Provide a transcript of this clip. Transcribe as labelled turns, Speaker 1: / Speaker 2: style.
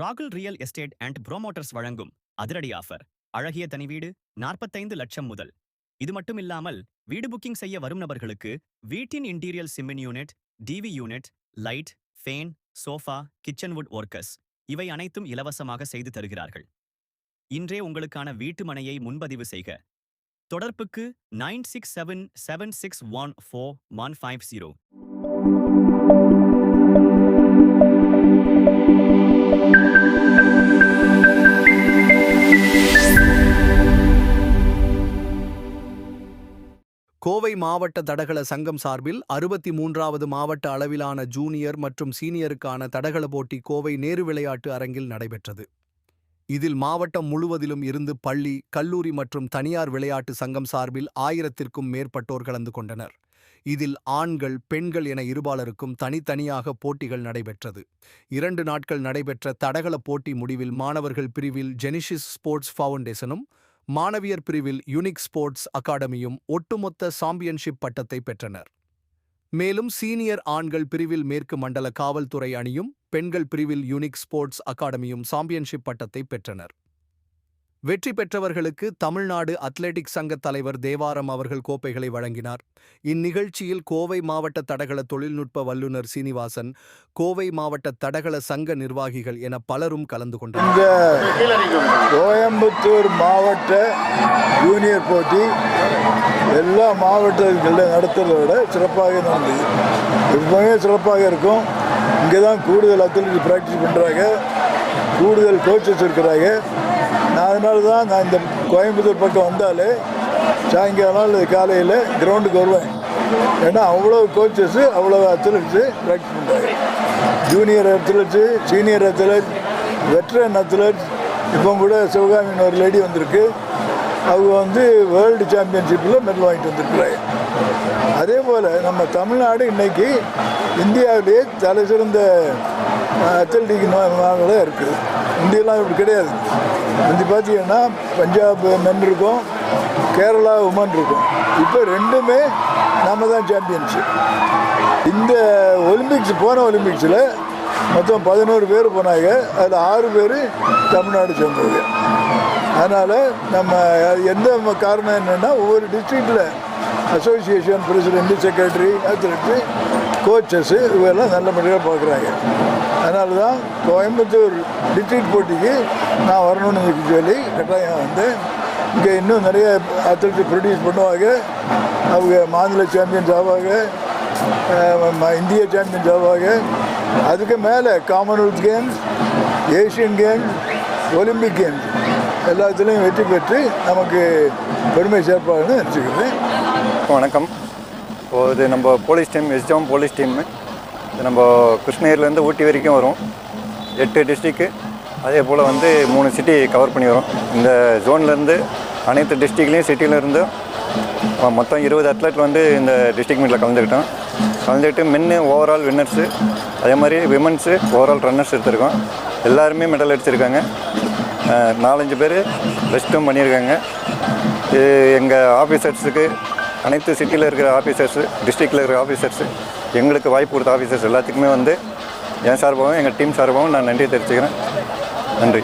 Speaker 1: ராகுல் real estate and promoters வழங்கும் அதிரடி ஆஃபர். அழகிய தனி வீடு நாற்பத்தைந்து லட்சம் முதல். இது மட்டும் இல்லாமல் வீடு புக்கிங் செய்ய வரும் நபர்களுக்கு வீட்டின் interior சிம்மின் unit TV unit light fan sofa kitchen wood workers இவை அனைத்தும் இலவசமாக செய்து தருகிறார்கள். இன்றே உங்களுக்கான வீட்டு மனையை முன்பதிவு செய்க. தொடர்புக்கு nine six seven seven six one four one five zero.
Speaker 2: Kovai மாவட்ட தடகள சங்கம் சார்பில் அறுபத்தி மூன்றாவது மாவட்ட அளவிலான ஜூனியர் மற்றும் சீனியருக்கான தடகள போட்டி கோவை நேரு விளையாட்டு அரங்கில் நடைபெற்றது. இதில் மாவட்டம் முழுவதிலும் இருந்து பள்ளி கல்லூரி மற்றும் தனியார் விளையாட்டு சங்கம் சார்பில் ஆயிரத்திற்கும் மேற்பட்டோர் கலந்து கொண்டனர். இதில் ஆண்கள் பெண்கள் என இருபாலருக்கும் தனித்தனியாக போட்டிகள் நடைபெற்றது. இரண்டு நாட்கள் நடைபெற்ற தடகள போட்டி முடிவில் மாணவர்கள் பிரிவில் ஜெனிஷிஸ் ஸ்போர்ட்ஸ் ஃபவுண்டேஷனும் மாணவியர் பிரிவில் யுனிக் ஸ்போர்ட்ஸ் அகாடமியும் ஒட்டுமொத்த சாம்பியன்ஷிப் பட்டத்தை பெற்றனர். மேலும் சீனியர் ஆண்கள் பிரிவில் மேற்கு மண்டல காவல்துறை அணியும் பெண்கள் பிரிவில் யுனிக் ஸ்போர்ட்ஸ் அகாடமியும் சாம்பியன்ஷிப் பட்டத்தை பெற்றனர். வெற்றி பெற்றவர்களுக்கு தமிழ்நாடு அத்லெட்டிக் சங்க தலைவர் தேவாரம் அவர்கள் கோப்பைகளை வழங்கினார். இந்நிகழ்ச்சியில் கோவை மாவட்ட தடகள தொழில்நுட்ப வல்லுநர் சீனிவாசன் கோவை மாவட்ட தடகள சங்க நிர்வாகிகள் என பலரும் கலந்து கொண்டனர்.
Speaker 3: கோயம்புத்தூர் மாவட்ட ஜூனியர் போட்டி எல்லா மாவட்டங்களில் நடத்துறதை விட சிறப்பாக நடந்தது. எப்பவுமே சிறப்பாக இருக்கும். இங்கே தான் கூடுதல் அத்லெட்டிக் ப்ராக்டிஸ் பண்ணுறாங்க கூடுதல் கோச்சஸ் இருக்கிறாங்க. நான் அதனால தான் நான் இந்த கோயம்புத்தூர் பக்கம் வந்தாலே சாயங்காலம் இல்லை காலையில் கிரவுண்டுக்கு வருவேன். ஏன்னா அவ்வளோ கோச்சஸ்ஸு அவ்வளோ அத்லெட்ஸு ப்ராக்டிஸ் பண்ணுறாங்க junior athletes senior athlete veteran athletes இப்போ கூட சிவகாமின்னு ஒரு லேடி வந்திருக்கு. அவங்க வந்து வேர்ல்டு சாம்பியன்ஷிப்பில் மெடல் வாங்கிட்டு வந்திருக்கிறாங்க அதே போல் நம்ம தமிழ்நாடு இன்றைக்கி இந்தியாவிலேயே தலை சிறந்த அத்லட்டிக் மாநிலம் இருக்குது இந்தியெல்லாம் இப்படி கிடையாது. முந்தி பார்த்தீங்கன்னா பஞ்சாப் மென் இருக்கும் கேரளா உமன் இருக்கும். இப்போ ரெண்டுமே நம்ம தான் சாம்பியன்ஷிப் இந்த ஒலிம்பிக்ஸ் போன ஒலிம்பிக்ஸில் மொத்தம் பதினோரு பேர் போனாங்க. அதில் ஆறு பேர் தமிழ்நாடு சேர்ந்தது அதனால் நம்ம எந்த காரணம் என்னென்னா ஒவ்வொரு டிஸ்ட்ரிக்டில் association president secretary athlete coaches இவெல்லாம் நல்ல முறையாக பார்க்குறாங்க. அதனால தான் கோயம்புத்தூர் டிஸ்ட்ரிக்ட் போட்டிக்கு நான் வரணும்னு சொல்லி கட்டாயம் வந்து இங்கே இன்னும் நிறைய அத்லெட்டு ப்ரொடியூஸ் பண்ணுவாங்க. அவங்க மாநில சாம்பியன்ஸ் ஆவாங்க. இந்திய சாம்பியன்ஸ் ஆவாங்க. அதுக்கு மேலே Commonwealth Games Asian Games Olympic Games எல்லாத்துலேயும் வெற்றி பெற்று நமக்கு பெருமை சேர்ப்பாருன்னு நினச்சிக்கிறேன்.
Speaker 4: வணக்கம். இப்போது இது நம்ம போலீஸ் டீம் எஸ்ஜாம் போலீஸ் டீம்மு இது நம்ம கிருஷ்ணகிரிலேருந்து ஊட்டி வரைக்கும் வரும். எட்டு டிஸ்ட்ரிக்கு அதே போல் வந்து மூணு சிட்டி கவர் பண்ணி வரும். இந்த ஜோன்லேருந்து அனைத்து டிஸ்ட்ரிக்லேயும் சிட்டிலேருந்து மொத்தம் இருபது அத்லெட் வந்து இந்த டிஸ்ட்ரிக் மீட்டில் கலந்துக்கிட்டோம் கலந்துக்கிட்டு மென்னு ஓவரால் வின்னர்ஸு அதே மாதிரி விமன்ஸு ஓவரால் ரன்னர்ஸ் எடுத்திருக்கோம். எல்லாருமே மெடல் அடிச்சிருக்காங்க. நாலஞ்சு பேர் பெஸ்ட்டும் பண்ணியிருக்காங்க. இது எங்கள் ஆஃபீஸர்ஸுக்கு அனைத்து சிட்டியில் இருக்கிற ஆஃபீஸர்ஸு டிஸ்ட்ரிக்டில் இருக்கிற ஆஃபீஸர்ஸு எங்களுக்கு வாய்ப்பு கொடுத்த ஆஃபீஸர்ஸ் எல்லாத்துக்குமே வந்து என் சார்பாகவும் எங்கள் டீம் சார்பாகவும் நான் நன்றி தெரிவிச்சுக்கிறேன். நன்றி.